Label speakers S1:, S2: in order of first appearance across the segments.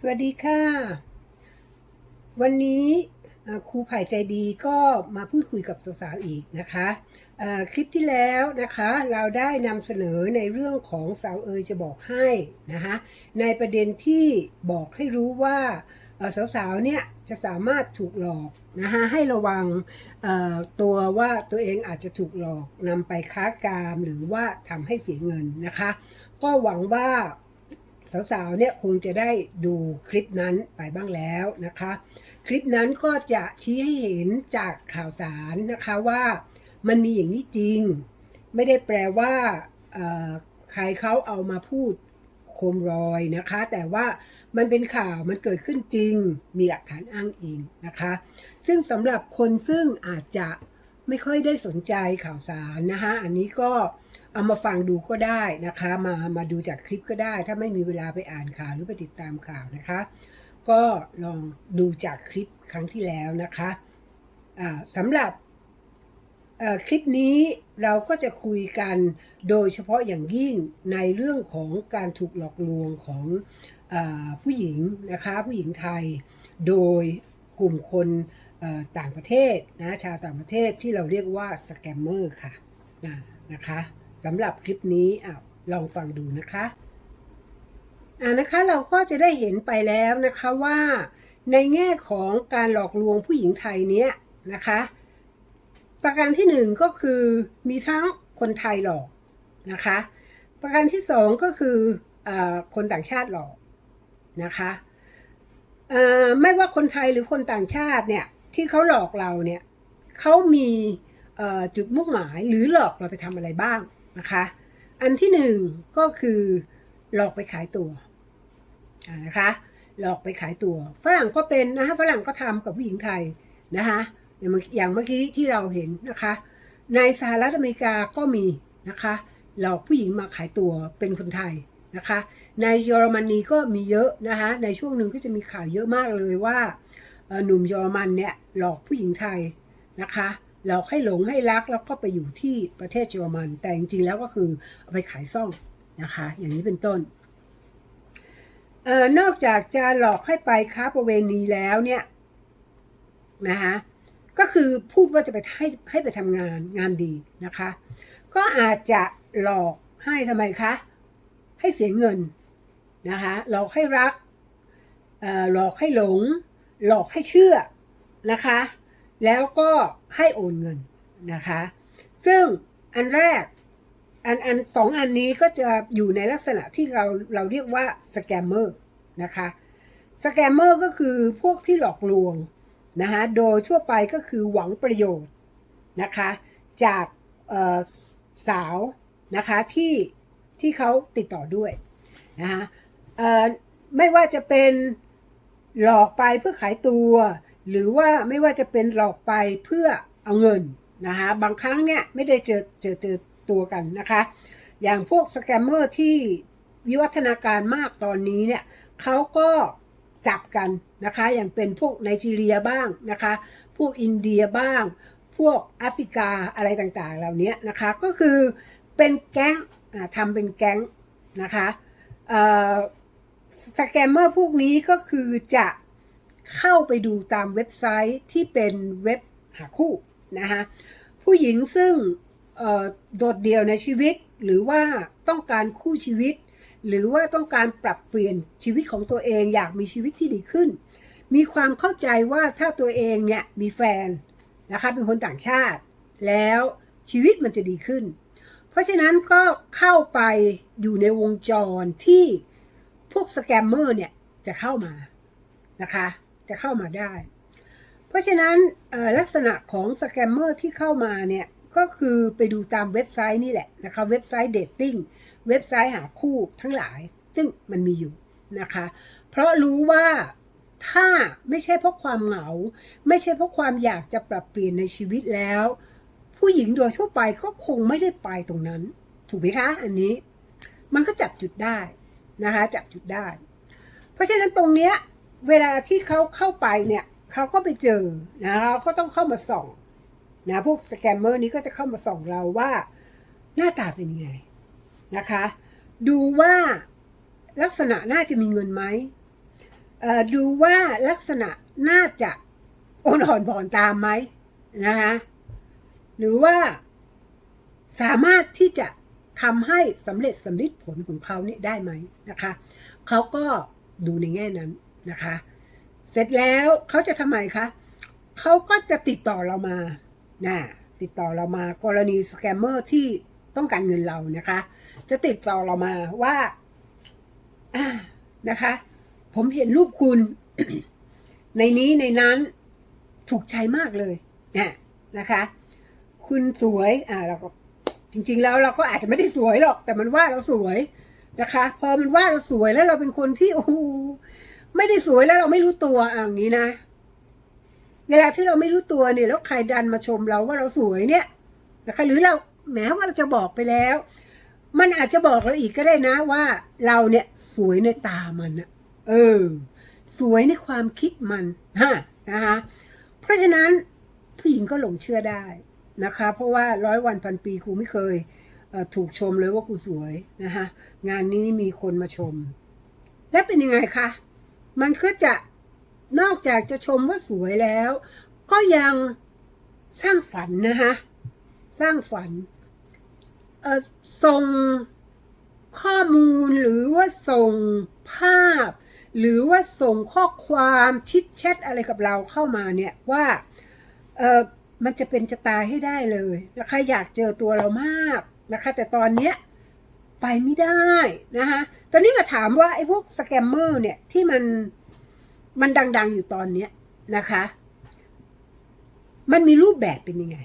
S1: สวัสดีค่ะ วันนี้ครูผ่ใจดีก็มาพูดคุยกับสาวๆอีกนะคะคลิปที่แล้วนะคะ เราได้นำเสนอในเรื่องของสาวเอยจะบอกให้นะคะในประเด็นที่บอกให้รู้ว่าสาวๆเนี่ยจะสามารถถูกหลอกนะคะให้ระวังตัวว่าตัวเองอาจจะถูกหลอกนำไปค้ากามหรือว่าทำให้เสียเงินนะคะ ก็หวังว่า สาวๆเนี่ยคงจะได้ดูคลิปนั้นไปบ้างแล้วนะคะ คลิปนั้นก็จะชี้ให้เห็นจากข่าวสารนะคะว่ามันมีอย่างนี้จริง ไม่ได้แปลว่าใครเขาเอามาพูดโคมรอยนะคะ แต่ว่ามันเป็นข่าวมันเกิดขึ้นจริง มีหลักฐานอ้างอิงนะคะ ซึ่งสำหรับคนซึ่งอาจจะไม่ค่อยได้สนใจข่าวสารนะคะอันนี้ก็ เอามาฟังดูก็ได้นะคะ มามาดูจากคลิปก็ได้ ถ้าไม่มีเวลาไปอ่านข่าวหรือไปติดตามข่าวนะคะ ก็ลองดูจากคลิปครั้งที่แล้วนะคะสำหรับคลิปนี้เราก็จะคุยกันโดยเฉพาะอย่างยิ่งในเรื่องของการถูกหลอกลวงของอผู้หญิงนะคะผู้หญิงไทย โดยกลุ่มคนต่างประเทศนะชาวต่างประเทศที่เราเรียกว่าสแกมเมอร์ค่ะนะคะ สำหรับคลิปนี้อะลองฟังดูนะคะอ่านะคะเราก็จะได้เห็นไปแล้วนะคะว่าในแง่ของการหลอกลวงผู้หญิงไทยเนี้ยนะคะ ประการที่หนึ่งก็คือมีทั้งคนไทยหลอกนะคะ ประการที่สองก็คืออคนต่างชาติหลอกนะคะไม่ว่าคนไทยหรือคนต่างชาติเนี่ยที่เขาหลอกเราเนี่ยเขามีจุดมุ่งหมายหรือหลอกเราไปทำอะไรบ้าง นะคะ อันที่หนึ่งก็คือหลอกไปขายตัวนะคะหลอกไปขายตัวฝรั่งก็เป็นนะคะฝรั่งก็ทำกับผู้หญิงไทยนะคะอย่างเมื่อย่างเมื่อกี้ที่เราเห็นนะคะ ในสหรัฐอเมริกาก็มีนะคะหลอกผู้หญิงมาขายตัวเป็นคนไทยนะคะ ในเยอรมนีก็มีเยอะนะคะในช่วงหนึ่งก็จะมีข่าวเยอะมากเลยว่าหนุ่มเยอรมันเนี่ยหลอกผู้หญิงไทยนะคะ หลอกให้หลงให้รักแล้วก็ไปอยู่ที่ประเทศเยอรมัน แต่จริงๆแล้วก็คือเอาไปขายซ่องนะคะ อย่างนี้เป็นต้นเออนอกจากจะหลอกให้ไปค้าประเวณีแล้วเนี่ยนะคะก็คือพูดว่าจะไปให้ให้ไปทำงานงานดีนะคะ ก็อาจจะหลอกให้ทำไมคะ ให้เสียเงินนะคะหลอกให้รักหลอกให้หลง หลอกให้เชื่อนะคะ แล้วก็ ให้โอนเงินนะคะ ซึ่งอันแรกอันอันสองอันนี้ก็จะอยู่ในลักษณะที่เราเราเรียกว่าสแกมเมอร์นะคะสแกมเมอร์ก็คือพวกที่หลอกลวงนะคะโดยทั่วไปก็คือหวังประโยชน์นะคะจากสาวนะคะที่ที่เขาติดต่อด้วยนะคะไม่ว่าจะเป็นหลอกไปเพื่อขายตัว หรือว่าไม่ว่าจะเป็นหลอกไปเพื่อเอาเงินนะคะบางครั้งเนี่ยไม่ได้เจอเจอเจอตัวกันนะคะ อย่างพวกสแกมเมอร์ที่วิวัฒนาการมากตอนนี้เนี่ยเขาก็จับกันนะคะ อย่างเป็นพวกไนจีเรียบ้างนะคะ พวกอินเดียบ้าง พวกแอฟริกาอะไรต่างๆ เหล่านี้นะคะ ก็คือเป็นแก๊งทำเป็นแก๊งนะคะสแกมเมอร์พวกนี้ก็คือจะ เข้าไปดูตามเว็บไซต์ที่เป็นเว็บหาคู่นะคะผู้หญิงซึ่งโดดเดี่ยวในชีวิตหรือว่าต้องการคู่ชีวิต หรือว่าต้องการปรับเปลี่ยนชีวิตของตัวเองอยากมีชีวิตที่ดีขึ้น มีความเข้าใจว่าถ้าตัวเองเนี่ยมีแฟนนะคะเป็นคนต่างชาติ แล้วชีวิตมันจะดีขึ้น เพราะฉะนั้นก็เข้าไปอยู่ในวงจรที่พวกสแกมเมอร์เนี่ยจะเข้ามานะคะ จะเข้ามาได้ เพราะฉะนั้นลักษณะของสแกมเมอร์ที่เข้ามาเนี่ยก็คือไปดูตามเว็บไซต์นี่แหละนะคะเว็บไซต์เดทติ้งเว็บไซต์หาคู่ทั้งหลาย ซึ่งมันมีอยู่นะคะ เพราะรู้ว่าถ้าไม่ใช่เพราะความเหงา ไม่ใช่เพราะความอยากจะปรับเปลี่ยนในชีวิตแล้ว ผู้หญิงโดยทั่วไปก็คงไม่ได้ไปตรงนั้น ถูกไหมคะ อันนี้มันก็จับจุดได้นะคะจับจุดได้ เพราะฉะนั้นตรงเนี้ย เวลาที่เขาเข้าไปเนี่ยเขาก็ไปเจอนะเขาต้องเข้ามาส่องนะพวกสแกมเมอร์นี้ก็จะเข้ามาส่องเราว่าหน้าตาเป็นยังไงนะคะ ดูว่าลักษณะน่าจะมีเงินไหมเอ่อดูว่าลักษณะน่าจะโอนอ่อนผ่อนตามไหมนะคะหรือว่าสามารถที่จะทำให้สำเร็จสำเร็จผลของเขาเนี่ยได้ไหมนะคะเขาก็ดูในแง่นั้น นะคะ เสร็จแล้วเขาจะทำไมคะเขาก็จะติดต่อเรามานะติดต่อเรามากรณีสแกมเมอร์ที่ต้องการเงินเรานะคะ จะติดต่อเรามาว่าอ่านะคะ ผมเห็นรูปคุณ ในนี้ในนั้นถูกใจมากเลยนะนะคะ คุณสวยอ่าเราก็จริง ๆ แล้วเราก็อาจจะไม่ได้สวยหรอก แต่มันว่าเราสวยนะคะ พอมันว่าเราสวยแล้วเราเป็นคนที่โอ้โห ไม่ได้สวยแล้วเราไม่รู้ตัวอย่างนี้นะ เวลาที่เราไม่รู้ตัวเนี่ยแล้วใครดันมาชมเราว่าเราสวยเนี่ยนะคะหรือเราแม้ว่าเราจะบอกไปแล้ว มันอาจจะบอกเราอีกก็ได้นะว่า เราเนี่ยสวยในตามันอะเออ สวยในความคิดมันฮะนะคะเพราะฉะนั้นผู้หญิงก็หลงเชื่อได้นะคะ เพราะว่าร้อยวันพันปีครูไม่เคยเถูกชมเลยว่าครูสวยนะคะงานนี้มีคนมาชม และเป็นยังไงคะ มันก็จะนอกจากจะชมว่าสวยแล้ว ก็ยังสร้างฝันนะคะสร้างฝันเอ่อส่งข้อมูลหรือว่าส่งภาพ หรือว่าส่งข้อความชิดแชทอะไรกับเราเข้ามาเนี่ยว่าเออมันจะเป็นจะตายให้ได้เลยนะคะอยากเจอตัวเรามากนะคะ แต่ตอนเนี้ย ไปไม่ได้นะคะตอนนี้ก็ถามว่าไอ้พวกสแกมเมอร์เนี่ยที่มันมันดัง ๆอยู่ตอนเนี้ยนะคะ มันมีรูปแบบเป็นยังไง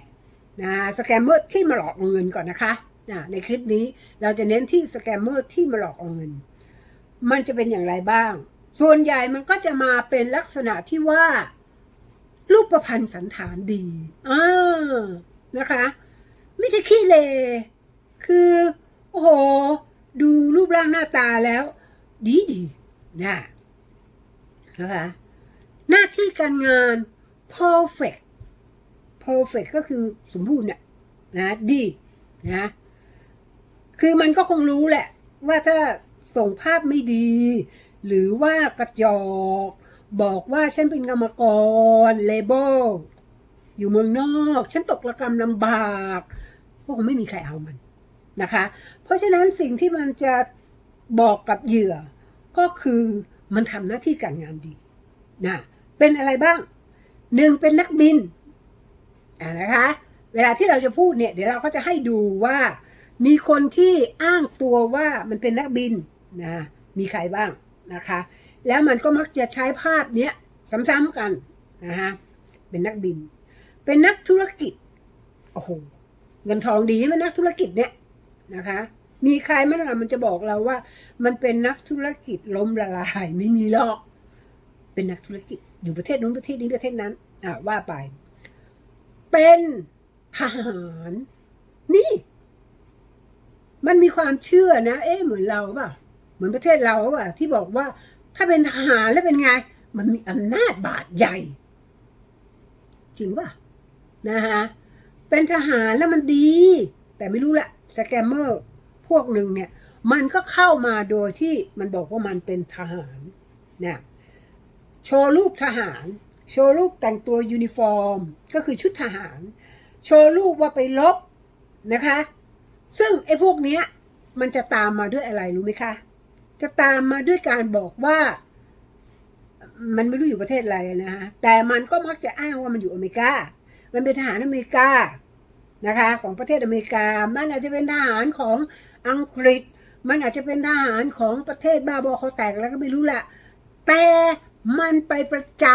S1: นะสแกมเมอร์ที่มาหลอกเอาเงินก่อนนะคะนะในคลิปนี้เราจะเน้นที่สแกมเมอร์ที่มาหลอกเอาเงิน มันจะเป็นอย่างไรบ้าง ส่วนใหญ่มันก็จะมาเป็นลักษณะที่ว่า รูปประพันธ์สันฐานดีอ่านะคะ ไม่ใช่ขี้เล คือ โอ้โห ดูรูปร่างหน้าตาแล้ว ดีดีนะนะคะหน้าที่การงาน perfect perfect ก็คือสมบูรณ์น่ะนะดีนะคือมันก็คงรู้แหละ ว่าถ้าส่งภาพไม่ดี หรือว่ากระจอก บอกว่าฉันเป็นกรรมกรเลเบลอยู่เมืองนอก ฉันตกระกรรมลำบากก็คงไม่มีใครเอามัน นะคะ เพราะฉะนั้นสิ่งที่มันจะบอกกับเหยื่อ ก็คือมันทำหน้าที่การงานดีนะเป็นอะไรบ้างหนึ่งเป็นนักบินนะคะ เวลาที่เราจะพูดเนี่ย เดี๋ยวเราก็จะให้ดูว่า มีคนที่อ้างตัวว่ามันเป็นนักบินนะมีใครบ้างนะคะ แล้วมันก็มักจะใช้ภาพเนี้ยซ้ำๆกันนะคะเป็นนักบิน เป็นนักธุรกิจโอ้โหเงินทองดีไหมนักธุรกิจเนี่ย นะคะ มีใครไหมล่มันจะบอกเราว่า มันเป็นนักธุรกิจล้มละลายไม่มีหรอก เป็นนักธุรกิจอยู่ประเทศนู้นประเทศนี้ประเทศนั้น อ่าว่าไป เป็นทหารนี่ มันมีความเชื่อนะ เอ๊ะเหมือนเราเปล่ะ เหมือนประเทศเราเปล่ะที่บอกว่า ถ้าเป็นทหารแล้วเป็นไง มันมีอำนาจบาดใหญ่ จริงป่ะนะฮะเป็นทหารแล้วมันดี แต่ไม่รู้แหละ สแกมเมอร์พวกหนึ่งเนี่ย มันก็เข้ามาโดยที่มันบอกว่ามันเป็นทหารเนี่ยโชว์รูปทหาร โชว์รูปแต่งตัวยูนิฟอร์ม ก็คือชุดทหาร โชว์รูปว่าไปลบนะคะ ซึ่งไอ้พวกเนี้ยมันจะตามมาด้วยอะไรรู้ไหมคะ จะตามมาด้วยการบอกว่า มันไม่รู้อยู่ประเทศอะไรนะฮะ แต่มันก็มักจะอ้างว่ามันอยู่อเมริกา มันเป็นทหารอเมริกา นะคะของประเทศอเมริกา มันอาจจะเป็นทหารของอังกฤษ มันอาจจะเป็นทหารของประเทศบาบอเขาแตกแล้วก็ไม่รู้แหละแต่มันไปประจ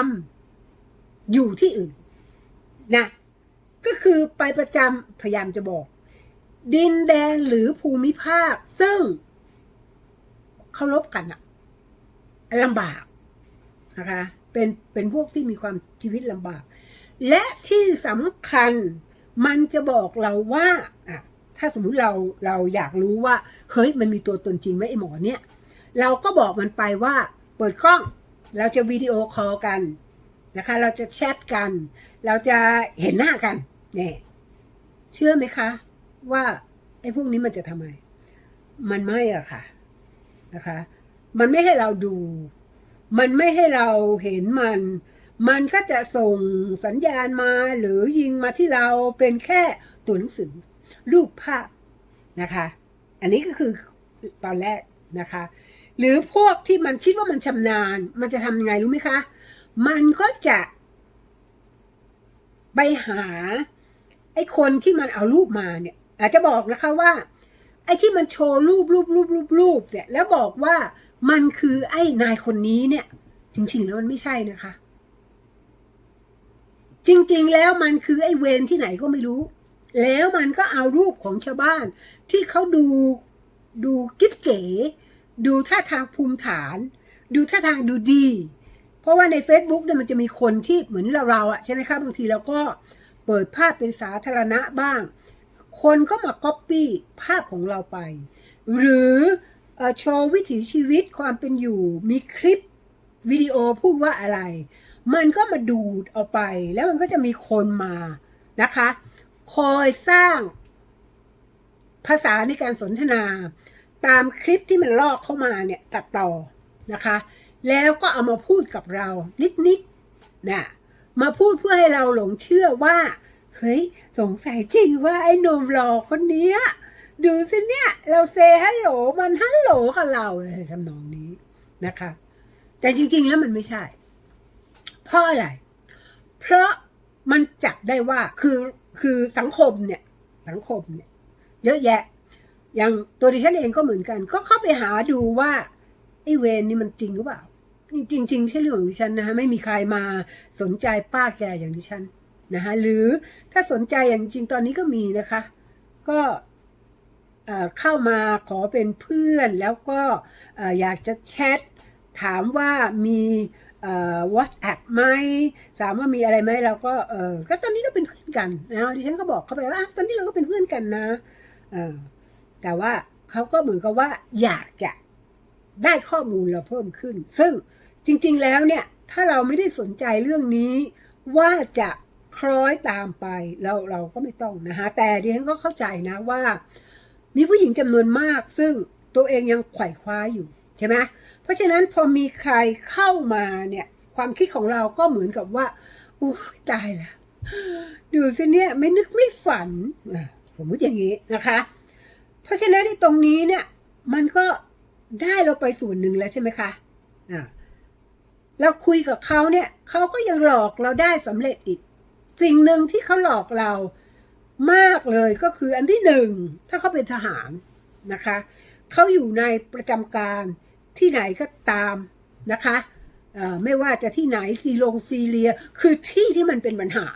S1: ำอยู่ที่อื่นนะก็คือไปประจำพยายามจะบอก ดินแดนหรือภูมิภาค ซึ่งเขารบกันอะลำบากนะคะเป็นเป็นพวกที่มีความชีวิตลำบาก และที่สำคัญ มันจะบอกเราว่าอะถ้าสมมุติเราเราอยากรู้ว่า เฮ้ยมันมีตัวตนจริงไหมไอหมอเนี่ย เราก็บอกมันไปว่าเปิดกล้อง เราจะวิดีโอคอลกันนะคะ เราจะแชทกัน เราจะเห็นหน้ากันเนี่ยเชื่อไหมคะ ว่าไอ้พวกนี้มันจะทำไม มันไม่อะค่ะนะคะ มันไม่ให้เราดู มันไม่ให้เราเห็นมัน มันก็จะส่งสัญญาณมาหรือยิงมาที่เราเป็นแค่ตัวหนังสือ รูปภาพนะคะ อันนี้ก็คือตอนแรกนะคะ หรือพวกที่มันคิดว่ามันชำนาญ มันจะทำยังไงรู้ไหมคะ มันก็จะไปหาไอ้คนที่มันเอารูปมาเนี่ย อาจจะบอกนะคะว่า ไอ้ที่มันโชว์รูปรูปรูปรูปรูปเนี่ยแล้วบอกว่ามันคือไอ้นายคนนี้เนี่ย จริง ๆ แล้วมันไม่ใช่นะคะ จริงๆแล้วมันคือไอ้เวรที่ไหนก็ไม่รู้ แล้วมันก็เอารูปของชาวบ้าน ที่เขาดูดูกิ๊บเก๋ ดูท่าทางภูมิฐาน ดูท่าทางดูดี เพราะว่าใน Facebook เนี่ยมันจะมีคนที่เหมือนเราเราอะใช่ไหมคะบางทีเราก็เปิดภาพเป็นสาธารณะบ้าง คนก็มาก๊อปปี้ภาพของเราไป หรือโชว์วิถีชีวิตความเป็นอยู่มีคลิปวิดีโอพูดว่าอะไร มันก็มาดูดเอาไป แล้วมันก็จะมีคนมานะคะ คอยสร้างภาษาในการสนทนา ตามคลิปที่มันลอกเข้ามาเนี่ยตัดต่อนะคะ แล้วก็เอามาพูดกับเรานิดๆนะมาพูดเพื่อให้เราหลงเชื่อว่า เฮ้ย สงสัยจริงว่าไอ้นมหลอคนเนี้ยดูสิเนี่ย เราเซฮัลโหลมันฮัลโหลกับเราอะไรทำนองนี้นะคะ แต่จริง ๆ แล้วมันไม่ใช่ เพราะอะไร เพราะมันจับได้ว่าคือคือสังคมเนี่ย สังคมเนี่ย เยอะแยะ อย่างตัวดิฉันเองก็เหมือนกัน ก็เข้าไปหาดูว่าไอ้เวรนี่มันจริงหรือเปล่าจริงจริงๆไม่ใช่เรื่องของดิฉันนะคะไม่มีใครมาสนใจป้าแกอย่างดิฉันนะคะหรือถ้าสนใจอย่างจริงตอนนี้ก็มีนะคะ ก็เข้ามาขอเป็นเพื่อนแล้วก็อยากจะแชทถามว่ามี เอ่อ WhatsApp ไหมถามว่ามีอะไรไหมเราก็เออก็ตอนนี้ก็เป็นเพื่อนกันนะดิฉันก็บอกเขาไปว่าตอนนี้เราก็เป็นเพื่อนกันนะเออแต่ว่าเขาก็เหมือนกับว่าอยากจะได้ข้อมูลเราเพิ่มขึ้น ซึ่งจริง ๆ แล้วเนี่ย ถ้าเราไม่ได้สนใจเรื่องนี้ ว่าจะคล้อยตามไปเราเราก็ไม่ต้องนะคะแต่ดิฉันก็เข้าใจนะว่า มีผู้หญิงจำนวนมาก ซึ่งตัวเองยังไขว่คว้าอยู่ใช่ไหม ราะฉะนั้นพอมีใครเข้ามาเนี่ย ความคิดของเราก็เหมือนกับว่าอู้ตายแล้วดูสิเนี่ยไม่นึกไม่ฝันนะสมมติอย่างนี้นะคะ เพราะฉะนั้นในตรงนี้เนี่ย มันก็ได้เราไปส่วนหนึ่งแล้วใช่ไหมคะอ่าเราคุยกับเขาเนี่ยเขาก็ยังหลอกเราได้สำเร็จอีก สิ่งหนึ่งที่เขาหลอกเรามากเลยก็คืออันที่หนึ่งถ้าเขาเป็นทหารนะคะเขาอยู่ในประจำการ ที่ไหนก็ตามนะคะไม่ว่าจะที่ไหนซีลงซีเรีย คือที่ที่มันเป็นปัญหา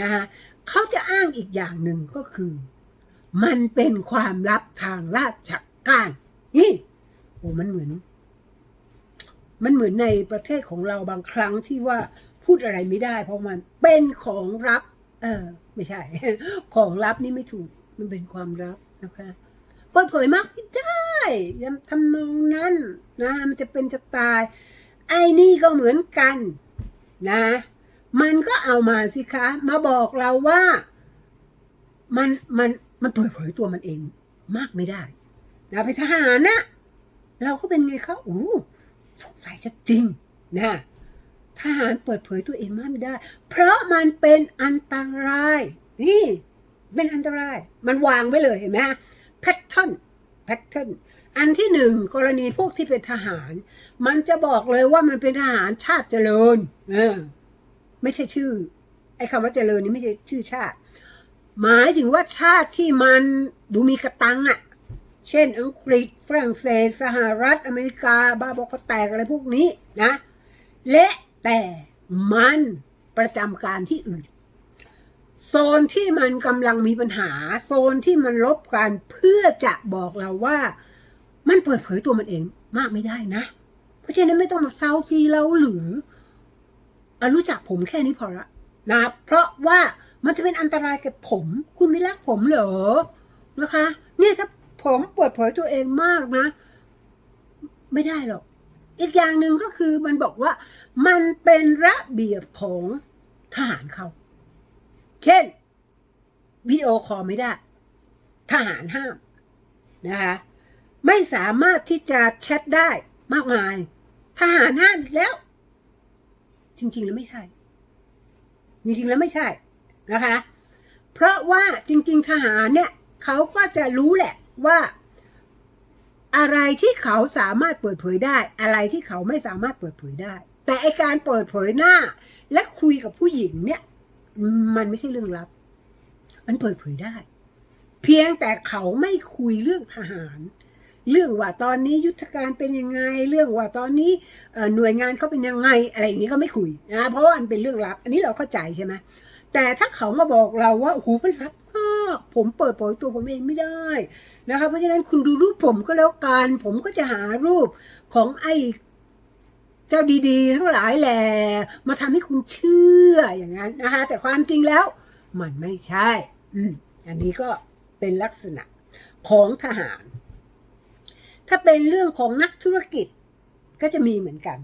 S1: นะคะเขาจะอ้างอีกอย่างหนึ่งก็คือ มันเป็นความลับทางราชการนี่โอ้มันเหมือน มันเหมือนในประเทศของเราบางครั้งที่ว่าพูดอะไรไม่ได้ เพราะมันเป็นของลับ เออไม่ใช่ ของลับนี่ไม่ถูกมันเป็นความลับนะคะ เปิดเผยมากไม่ได้ยังทำนองนั้นนะมันจะเป็นจะตายไอ้นี่ก็เหมือนกันนะ มันก็เอามาสิคะ มาบอกเราว่ามันมันมันเปิดเผยตัวมันเองมากไม่ได้นะไปทหารนะ เราก็เป็นไงคะอู้สงสัยจะจริงนะทหารเปิดเผยตัวเองมากไม่ได้ เพราะมันเป็นอันตราย นี่ เป็นอันตราย มันวางไว้เลยเห็นไหมฮะ แพทเทิร์นแพทเทิร์นอันที่หนึ่งกรณีพวกที่เป็นทหาร มันจะบอกเลยว่ามันเป็นทหารชาติเจริญเออไม่ใช่ชื่อ ไอ้คำว่าเจริญนี่ไม่ใช่ชื่อชาติ หมายถึงว่าชาติที่มันดูมีกระตังอะ่ะ เช่น อังกฤษฝรั่งเศส สหรัฐอเมริกา บาบอกแตกอะไรพวกนี้นะ และแต่มันประจำการที่อื่น โซนที่มันกำลังมีปัญหา โซนที่มันลบกันเพื่อจะบอกเราว่า มันเปิดเผยตัวมันเองมากไม่ได้นะ เพราะฉะนั้นไม่ต้องมาเซาซีเราหรืออรู้จักผมแค่นี้พอละนะเพราะว่ามันจะเป็นอันตรายกับผม คุณไม่รักผมเหรอนะคะ เนี่ยถ้าผมเปิดเผยตัวเองมากนะ ไม่ได้หรอก อีกอย่างหนึ่งก็คือมันบอกว่ามันเป็นระเบียบของทหารเขา เช่น วิดีโอคอลไม่ได้ ทหารห้ามนะคะไม่สามารถที่จะแชทได้มากมาย ทหารห้ามแล้ว จริง ๆ แล้วไม่ใช่ จริง ๆ แล้วไม่ใช่นะคะ เพราะว่าจริง ๆ ทหารเนี่ยเขาก็จะรู้แหละว่า อะไรที่เขาสามารถเปิดเผยได้ อะไรที่เขาไม่สามารถเปิดเผยได้ แต่ไอการเปิดเผยหน้า และคุยกับผู้หญิงเนี่ย มันไม่ใช่เรื่องลับ มันเปิดเผยได้ เพียงแต่เขาไม่คุยเรื่องทหาร เรื่องว่าตอนนี้ยุทธการเป็นยังไง เรื่องว่าตอนนี้หน่วยงานเขาเป็นยังไง อะไรอย่างนี้ก็ไม่คุยนะเพราะว่ามันเป็นเรื่องลับ อันนี้เราเข้าใจใช่ไหมแต่ถ้าเขามาบอกเราว่าโอ้โหมันลับมากผมเปิดเผยตัวผมเองไม่ได้นะคะเพราะฉะนั้นคุณดูรูปผมก็แล้วกันผมก็จะหารูปของไอ้ เจ้าดีๆ ทั้งหลายแหละมาทำให้คุณเชื่ออย่างนั้นนะคะแต่ความจริงแล้ว มันไม่ใช่อือันนี้ก็เป็นลักษณะของทหาร ถ้าเป็นเรื่องของนักธุรกิจก็จะมีเหมือนกัน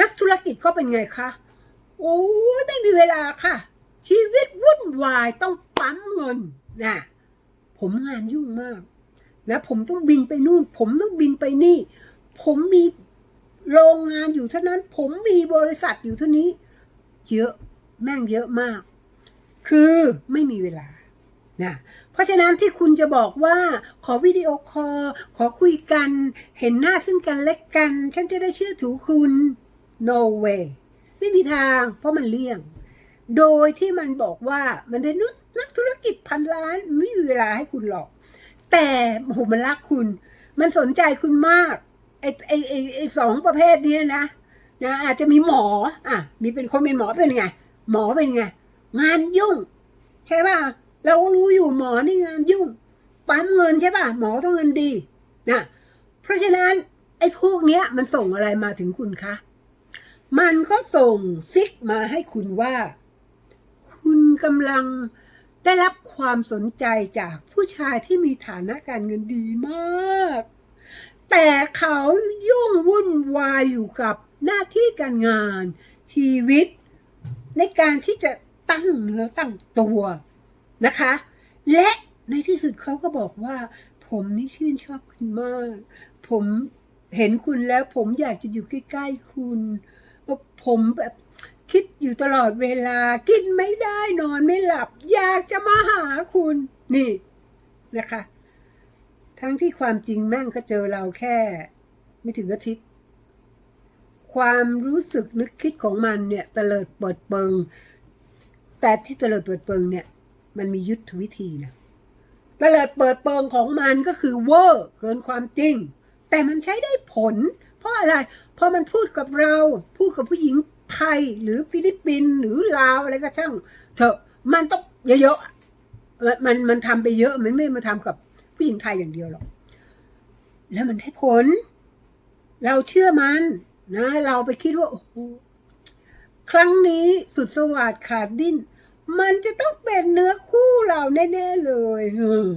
S1: นักธุรกิจก็เป็นไงคะโอ้ยไม่มีเวลาค่ะ ชีวิตวุ่นวายต้องปั๊มเงินนะผมงานยุ่งมากนะผมต้องบินไปนู่น ผมต้องบินไปนี่ ผมมี โรงงานอยู่เท่านั้น ผมมีบริษัทอยู่เท่านี้ เยอะแม่งเยอะมาก คือไม่มีเวลานะเพราะฉะนั้นที่คุณจะบอกว่าขอวิดีโอคอลขอคุยกันเห็นหน้าซึ่งกันและกัน ฉันจะได้เชื่อถือคุณ no way ไม่มีทาง เพราะมันเลี่ยง โดยที่มันบอกว่ามันได้นุนักธุรกิจพันล้านไม่มีเวลาให้คุณหรอก แต่โหมันรักคุณ มันสนใจคุณมาก ไอ้ไอ้ไอ้ไอ้สองประเภทนี้นะนะอาจจะมีหมอ อะ มีเป็นคนเป็นหมอเป็นไง หมอเป็นไง งานยุ่ง ใช่ป่ะเรารู้อยู่หมอนี่งานยุ่งปั๊มเงินใช่ป่ะหมอต้องเงินดีนะเพราะฉะนั้นไอ้พวกเนี้ย มันส่งอะไรมาถึงคุณคะมันก็ส่งซิกมาให้คุณว่า คุณกำลังได้รับความสนใจจากผู้ชายที่มีฐานะการเงินดีมาก แต่เขายุ่งวุ่นวายอยู่กับหน้าที่การงานชีวิต ในการที่จะตั้งเนื้อตั้งตัวนะคะ และในที่สุดเขาก็บอกว่า ผมนี่ชื่นชอบคุณมาก ผมเห็นคุณแล้ว ผมอยากจะอยู่ใกล้ๆคุณผมแบบคิดอยู่ตลอดเวลากินไม่ได้นอนไม่หลับ อยากจะมาหาคุณนี่นะคะ ทั้งที่ความจริงแม่งก็เจอเราแค่ ไม่ถึงอาทิตย์ ความรู้สึกนึกคิดของมันเนี่ยเตลิดเปิดเปิง แต่ที่เตลิดเปิดเปิงเนี่ย มันมียุทธวิธีนะเตลิดเปิดเปิงของมันก็คือเวอร์เกินความจริง แต่มันใช้ได้ผล เพราะอะไร เพราะมันพูดกับเรา พูดกับผู้หญิงไทยหรือฟิลิปปินส์หรือลาวอะไรก็ช่างเถอะมันต้องเยอะๆมันมันทำไปเยอะมันไม่มาทำกับ ผู้หญิงไทยอย่างเดียวหรอก แล้วมันได้ผล เราเชื่อมันนะ เราไปคิดว่าโอ้โหครั้งนี้สุดสวัสดขาดดิ้น มันจะต้องเป็นเนื้อคู่เราแน่ ๆ เลยฮึม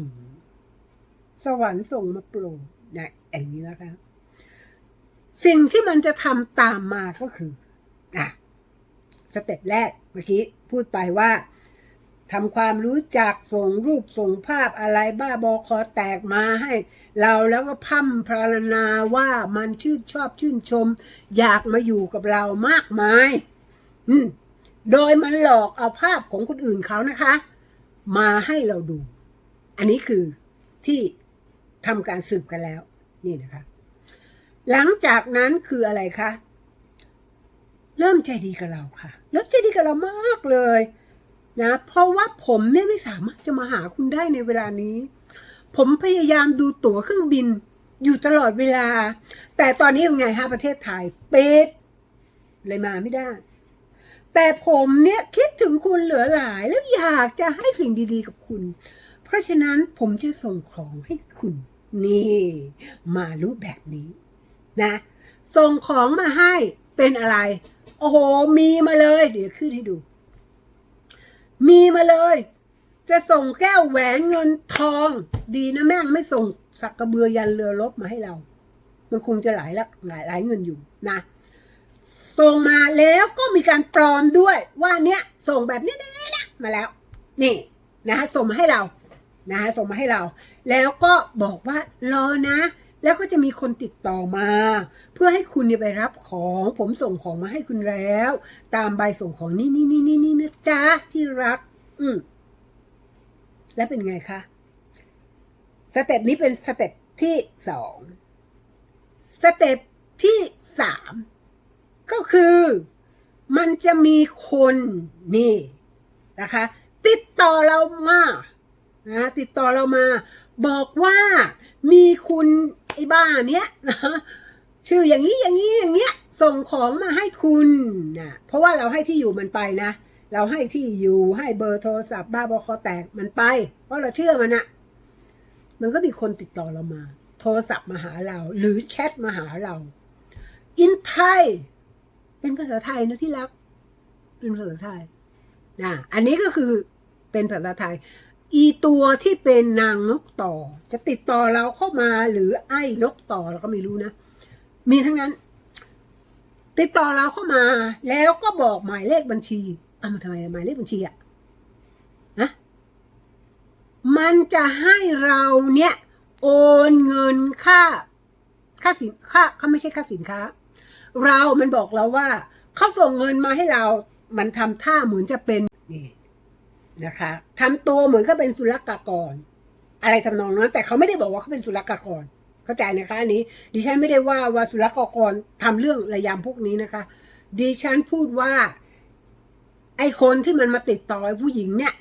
S1: สวรรค์ส่งมาโปรดนะอย่างนี้นะคะ สิ่งที่มันจะทำตามมาก็คืออะสเต็ปแรกเมื่อกี้พูดไปว่า ทำความรู้จักส่งรูปส่งภาพอะไรบ้าบอคอแตกมาให้ เราแล้วก็พั่มพรารณาว่ามันชื่นชอบชื่นชม อยากมาอยู่กับเรามากมาย อืมโดยมันหลอกเอาภาพของคนอื่นเขานะคะ มาให้เราดู อันนี้คือที่ทำการสืบกันแล้ว นี่นะคะ หลังจากนั้นคืออะไรคะเริ่มใจดีกับเราค่ะ เริ่มใจดีกับเรามากเลย นะเพราะว่าผมเนี่ยไม่สามารถจะมาหาคุณได้ในเวลานี้ ผมพยายามดูตั๋วเครื่องบินอยู่ตลอดเวลา แต่ตอนนี้ยังไงฮะประเทศไทยปิดเลยมาไม่ได้ แต่ผมเนี่ยคิดถึงคุณเหลือหลายแล้วอยากจะให้สิ่งดีๆกับคุณ เพราะฉะนั้นผมจะส่งของให้คุณ นี่ มารูปแบบนี้ นะ ส่งของมาให้เป็นอะไร โอ้โห มีมาเลย เดี๋ยวขึ้นให้ดู มีมาเลย จะส่งแก้วแหวนเงินทอง ดีนะแม่งไม่ส่งสักกระเบือยันเรือรบมาให้เรา มันคงจะหลายละหลายหลายเงินอยู่นะส่งมาแล้วก็มีการปลอมด้วยว่าเนี้ยส่งแบบนี้นี่นี่นมาแล้ว นี่นะส่งมาให้เรานะส่งมาให้เรา แล้วก็บอกว่ารอนะ แล้วก็จะมีคนติดต่อมา เพื่อให้คุณไปรับของผมส่งของมาให้คุณแล้ว ตามใบส่งของนี่นี่นี่นี่นี่นะจ๊ะที่รัก อืมแล้วเป็นไงคะสเต็ปนี้เป็นสเต็ปที่สองสเต็ปที่สามก็คือมันจะมีคนนี่นะคะ ติดต่อเรามานะติดต่อเรามา บอกว่ามีคุณ ไอ้บ้าเนี้ยนะชื่ออย่างนี้อย่างนี้อย่างเงี้ย ส่งของมาให้คุณนะเพราะว่าเราให้ที่อยู่มันไปนะ เราให้ที่อยู่ให้เบอร์โทรศัพท์บ้าบอคอแตกมันไป เพราะเราเชื่อมันอะมันก็มีคนติดต่อเรามา โทรศัพท์มาหาเรา หรือแชทมาหาเราอินไทย เป็นภาษาไทยนะที่รัก เป็นภาษาไทยนะอันนี้ก็คือเป็นภาษาไทย อีตัวที่เป็นนางนกต่อ จะติดต่อเราเข้ามาหรือไอ้นกต่อเราก็ไม่รู้นะ มีทั้งนั้น ติดต่อเราเข้ามา แล้วก็บอกหมายเลขบัญชีอะมันทำไมหมายเลขบัญชีอะนะมันจะให้เราเนี่ย โอนเงินค่า ค่าสินค่าเขาไม่ใช่ค่าสินค้า เรามันบอกเราว่าเขาส่งเงินมาให้เรา มันทำท่าเหมือนจะเป็นนี่ นะคะทำตัวเหมือนก็เป็นศุลกากร อะไรทำนองนั้น แต่เขาไม่ได้บอกว่าเขาเป็นศุลกากร เข้าใจนะคะอันนี้ ดิฉันไม่ได้ว่าว่าศุลกากรทำเรื่องระยำพวกนี้นะคะ ดิฉันพูดว่า ไอคนที่มันมาติดต่อไอผู้หญิงเนี่ย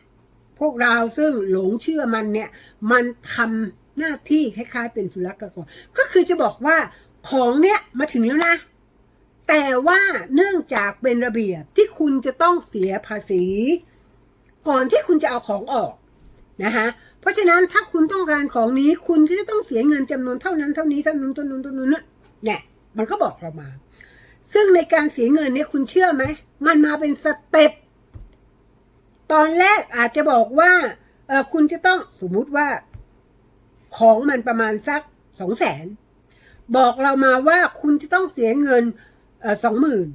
S1: พวกเราซึ่งหลงเชื่อมันเนี่ย มันทำหน้าที่คล้ายๆ เป็นศุลกากร ก็คือจะบอกว่าของเนี่ยมาถึงแล้วนะแต่ว่าเนื่องจากเป็นระเบียบที่คุณจะต้องเสียภาษี ก่อนที่คุณจะเอาของออกนะคะเพราะฉะนั้นถ้าคุณต้องการของนี้คุณก็จะต้องเสียเงินจำนวนเท่านั้นเท่านี้เท่านั้นเท่านั้นเท่านั้นเนี่ยมันก็บอกเรามา ซึ่งในการเสียเงินเนี่ยคุณเชื่อไหมมันมาเป็นสเต็ปตอนแรกอาจจะบอกว่าเออคุณจะต้องสมมุติว่า ของมันประมาณสักสองแสนบอกเรามาว่าคุณจะต้องเสียเงินสองหมื่น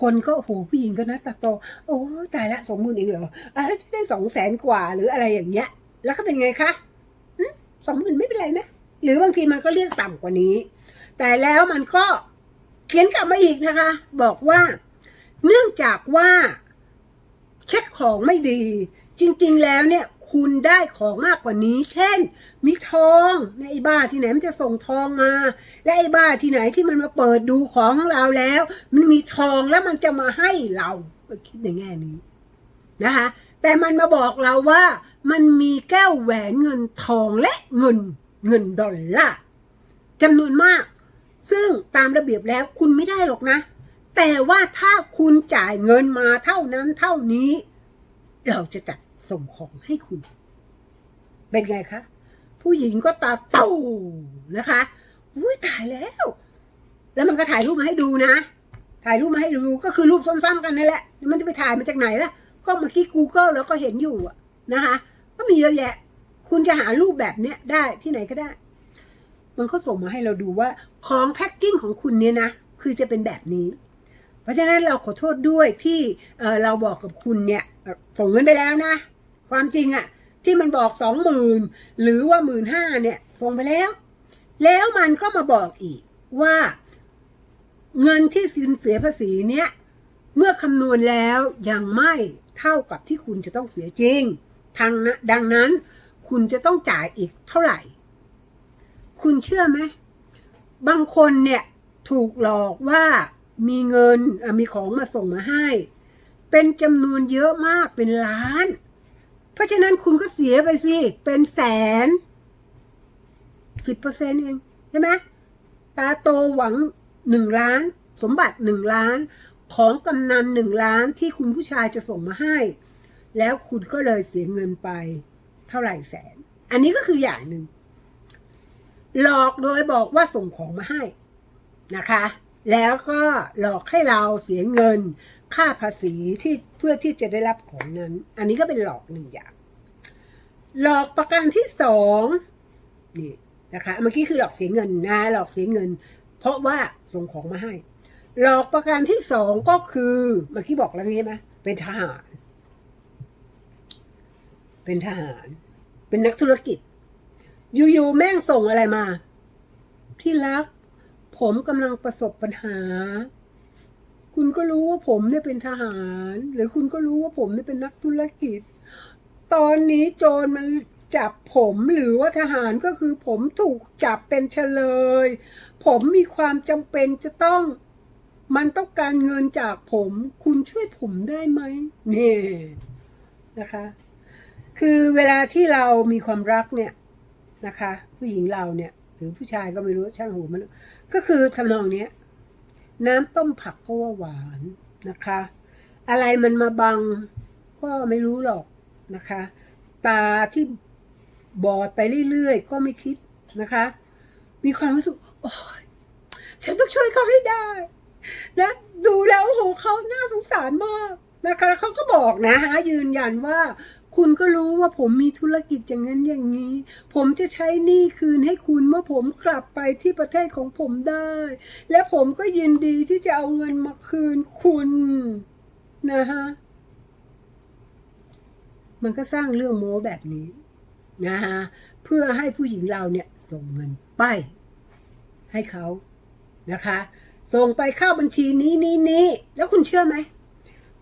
S1: คนก็โหผู้หญิงก็นะตาโต โอ้ตายละสองหมื่นเองเหรออะได้สองแสนกว่าหรืออะไรอย่างเงี้ย แล้วก็เป็นไงคะสองหมื่นไม่เป็นไรนะ หรือบางทีมันก็เรียกต่ำกว่านี้ แต่แล้วมันก็เขียนกลับมาอีกนะคะ บอกว่า เนื่องจากว่า เช็คของไม่ดี จริง ๆ แล้วเนี่ย คุณได้ของมากกว่านี้ เช่น มีทองในไอ้บ้าที่ไหนมันจะส่งทองมา และไอ้บ้าที่ไหนที่มันมาเปิดดูของเราแล้ว มันมีทองแล้วมันจะมาให้เราคิดในแง่นี้นะคะแต่มันมาบอกเราว่ามันมีแก้วแหวนเงินทองและเงินเงินดอลลาร์จำนวนมาก ซึ่งตามระเบียบแล้วคุณไม่ได้หรอกนะ แต่ว่าถ้าคุณจ่ายเงินมาเท่านั้นเท่านี้ เราจะจัด ส่งของให้คุณ เป็นไงคะ ผู้หญิงก็ตาโตนะคะอุ้ยตายแล้ว แล้วมันก็ถ่ายรูปมาให้ดูนะ ถ่ายรูปมาให้ดูก็คือรูปซ้ำๆกันนั่นแหละ มันจะไปถ่ายมาจากไหนล่ะ ก็เมื่อกี้ Google แล้วก็เห็นอยู่นะคะ ก็มีเยอะแยะ คุณจะหารูปแบบเนี้ยได้ที่ไหนก็ได้ มันก็ส่งมาให้เราดูว่าของแพ็คกิ้งของคุณเนี่ยนะ คือจะเป็นแบบนี้เพราะฉะนั้นเราขอโทษด้วยที่เเราบอกกับคุณเนี่ยส่งเงินไปแล้วนะ ความจริงอะที่มันบอกสองหมื่นหรือว่าหมื่นห้าเนี่ยส่งไปแล้ว แล้วมันก็มาบอกอีกว่าเงินที่สินเสียภาษีเนี่ยเมื่อคำนวณแล้วยังไม่เท่ากับที่คุณจะต้องเสียจริงทางนะดังนั้นคุณจะต้องจ่ายอีกเท่าไหร่ คุณเชื่อไหมบางคนเนี่ยถูกหลอกว่ามีเงินมีของมาส่งมาให้ เป็นจำนวนเยอะมากเป็นล้าน เพราะฉะนั้นคุณก็เสียไปสิ เป็นแสนสิบเปอร์เซ็นเองใช่ไหมตาโตหวังหนึ่งล้าน สมบัติหนึ่งล้าน ของกำนันหนึ่งล้านที่คุณผู้ชายจะส่งมาให้ แล้วคุณก็เลยเสียเงินไปเท่าไหร่แสน อันนี้ก็คืออย่างหนึ่ง หลอกโดยบอกว่าส่งของมาให้นะคะ แล้วก็หลอกให้เราเสียเงิน ค่าภาษีที่เพื่อที่จะได้รับของนั้น อันนี้ก็เป็นหลอกหนึ่งอย่าง หลอกประการที่สองนี่นะคะเมื่อกี้คือหลอกเสียเงินนะหลอกเสียเงิน เพราะว่าส่งของมาให้ หลอกประการที่สองก็คือเมื่อกี้บอกแล้วไงไหมเป็นทหาร เป็นทหาร เป็นนักธุรกิจ อยู่ๆแม่งส่งอะไรมา ที่รัก ผมกำลังประสบปัญหา คุณก็รู้ว่าผมเนี่ยเป็นทหาร หรือคุณก็รู้ว่าผมเนี่ยเป็นนักธุรกิจ ตอนนี้โจรมันจับผมหรือว่าทหารก็คือผมถูกจับเป็นเฉลย ผมมีความจำเป็นจะต้อง มันต้องการเงินจากผม คุณช่วยผมได้ไหมนี่นะคะ คือเวลาที่เรามีความรักเนี่ยนะคะ ผู้หญิงเราเนี่ย หรือผู้ชายก็ไม่รู้ช่างหัวมันก็คือทำนองเนี้ย น้ำต้มผักก็ว่าหวานนะคะ อะไรมันมาบังก็ไม่รู้หรอกนะคะ ตาที่บอดไปเรื่อยๆ ก็ไม่คิดนะคะ มีความรู้สึกโอ้ยฉันต้องช่วยเขาให้ได้นะดูแล้วโอ้โหเขาน่าสงสารมากนะคะเขาก็บอกนะฮะยืนยันว่า คุณก็รู้ว่าผมมีธุรกิจอย่างนั้นอย่างนี้ ผมจะใช้หนี้คืนให้คุณเมื่อผมกลับไปที่ประเทศของผมได้ และผมก็ยินดีที่จะเอาเงินมาคืนคุณนะฮะ มันก็สร้างเรื่องโม้แบบนี้นะฮะเพื่อให้ผู้หญิงเราเนี่ยส่งเงินไป ให้เขานะคะ ส่งไปเข้าบัญชีนี้นี้นี้แล้วคุณเชื่อไหม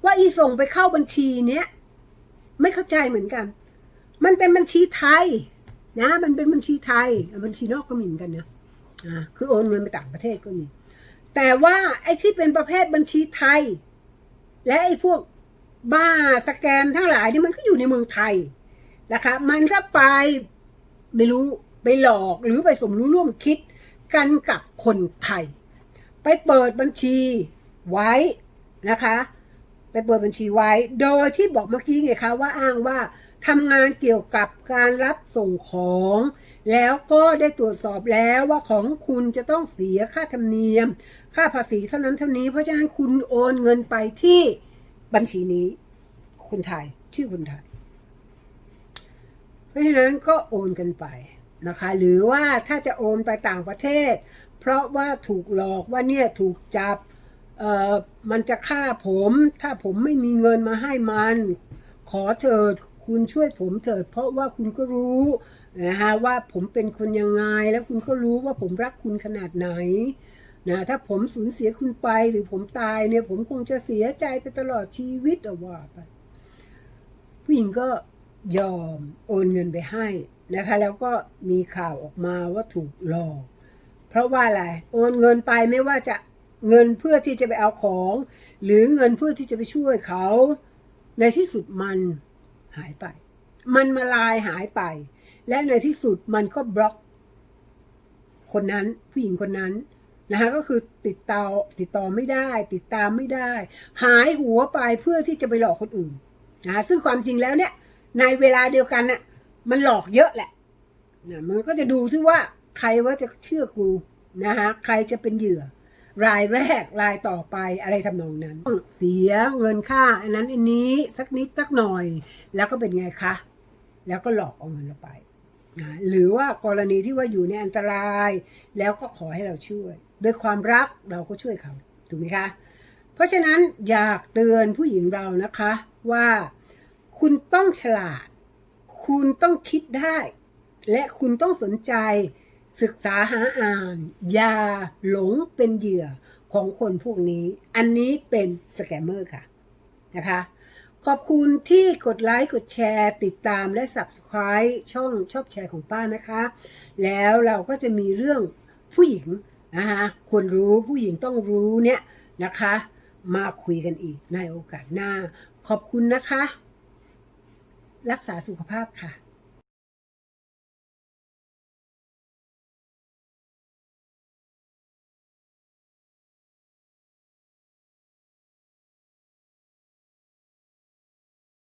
S1: ว่าอีส่งไปเข้าบัญชีเนี้ย ไม่เข้าใจเหมือนกัน มันเป็นบัญชีไทยนะ มันเป็นบัญชีไทย บัญชีนอกก็มีเหมือนกันนะอ่าคือโอนเงินไปต่างประเทศก็มี แต่ว่าไอ้ที่เป็นประเภทบัญชีไทย และไอ้พวกบ้าสแกมทั้งหลายที่มันก็อยู่ในเมืองไทยนะคะ มันก็ไปไม่รู้ไปหลอกหรือไปสมรู้ร่วมคิดกันกับคนไทย ไปเปิดบัญชีไว้นะคะ ไปเปิดบัญชีไว้ โดยที่บอกเมื่อกี้ไงคะว่าอ้างว่าทำงานเกี่ยวกับการรับส่งของ แล้วก็ได้ตรวจสอบแล้วว่าของคุณจะต้องเสียค่าธรรมเนียม ค่าภาษีเท่านั้นเท่านี้เพราะฉะนั้นคุณโอนเงินไปที่บัญชีนี้คนไทยชื่อคนไทยเพราะฉะนั้นก็โอนกันไปนะคะ หรือว่าถ้าจะโอนไปต่างประเทศ เพราะว่าถูกหลอกว่าเนี่ยถูกจับ เอ่อมันจะฆ่าผม ถ้าผมไม่มีเงินมาให้มัน ขอเถิดคุณช่วยผมเถิด เพราะว่าคุณก็รู้นะฮะว่าผมเป็นคนยังไง แล้วคุณก็รู้ว่าผมรักคุณขนาดไหนนะถ้าผมสูญเสียคุณไปหรือผมตายเนี่ย ผมคงจะเสียใจไปตลอดชีวิตอว่าไปผู้หญิงก็ยอมโอนเงินไปให้นะคะ แล้วก็มีข่าวออกมาว่าถูกหลอก เพราะว่าอะไร โอนเงินไปไม่ว่าจะ เงินเพื่อที่จะไปเอาของ หรือเงินเพื่อที่จะไปช่วยเขา ในที่สุดมันหายไป มันมาลายหายไป และในที่สุดมันก็บล็อก คนนั้นผู้หญิงคนนั้นนะคะก็คือติดต่อติดต่อไม่ได้ ติดตามไม่ได้ หายหัวไปเพื่อที่จะไปหลอกคนอื่นนะคะซึ่งความจริงแล้วเนี่ย ในเวลาเดียวกันน่ะมันหลอกเยอะแหละนะมันก็จะดูที่ว่าใครว่าจะเชื่อกูนะคะใครจะเป็นเหยื่อ รายแรกรายต่อไปอะไรทำนองนั้นเสียเงินค่า อันนั้นอันนี้สักนิดสักหน่อย แล้วก็เป็นไงคะ แล้วก็หลอกเอาเงินเราไปนะหรือว่ากรณีที่ว่าอยู่ในอันตราย แล้วก็ขอให้เราช่วย ด้วยความรักเราก็ช่วยเขาถูกไหมคะ เพราะฉะนั้นอยากเตือนผู้หญิงเรานะคะว่าคุณต้องฉลาด คุณต้องคิดได้ และคุณต้องสนใจ ศึกษาหาอ่าน อย่าหลงเป็นเหยื่อของคนพวกนี้ อันนี้เป็นสแกมเมอร์ค่ะนะคะขอบคุณที่กดไลค์ กดแชร์ ติดตามและ Subscribe ช่องชอบแชร์ของป้านะคะ แล้วเราก็จะมีเรื่องผู้หญิงนะคะควรรู้ผู้หญิงต้องรู้เนี่ยนะคะ มาคุยกันอีกในโอกาสหน้า ขอบคุณนะคะ รักษาสุขภาพค่ะ